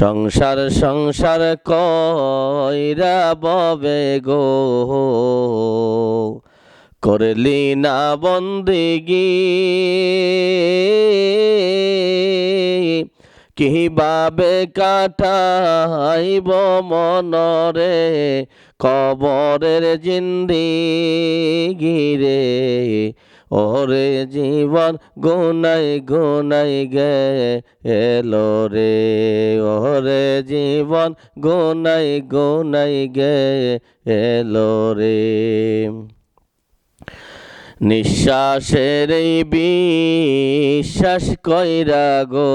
সংসার সংসার কইরা ববে গো? করলি না বন্দিগি? কীভাবে কাটাইব মনরে? কবরের জিন্দিগি রে ওরে জীবন গুনাই গুনাই গে এলো রে। ওরে জীবন গুনাই গুনাই গে এলো রে। নিঃশ্বাসের বিশ্বাস কইরা গো,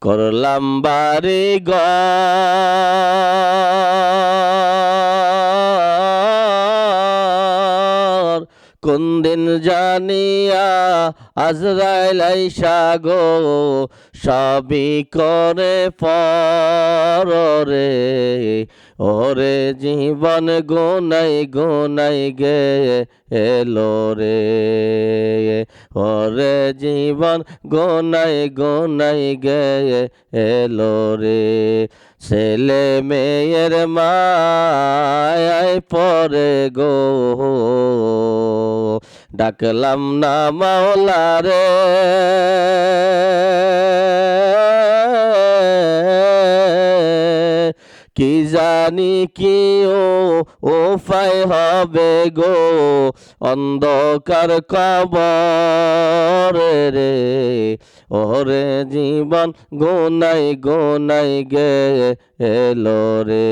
করলাম বাড়ি ঘর কোন দিন জানিয়া আজরাইল আইসা গো, সবই করে পরে ওরে জীবন গোনাই গোনাই গে এলো রে। ওরে জীবন গোনাই গোনাই গে এলো রে। ছেলে মেয়ের মায় পরে গো। ডাকলাম না মাওলা রে কি জানি কি ও উপায় হবে গো? অন্ধকার কবর রে, ওরে জীবন গোনাই গোনাই গে এলো রে।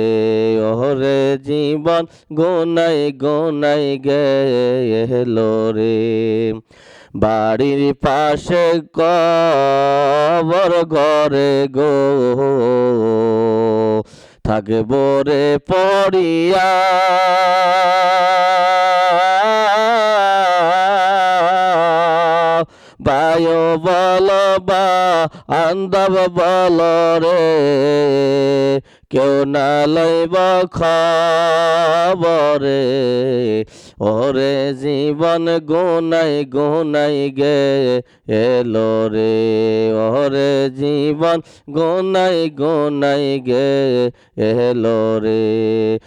ওরে জীবন গোনাই গোনাই গে এলো রে। বাড়ির পাশে কবর ঘরে গো। থাকব রে পড়িয়া। বায়ু বল বা আন্দব বল রে কেউ না লইব খবরে। ওরে জীবন গুনাই গুনাই গে এলো রে। ওরে জীবন গুনাই গুনাই গে এলো রে।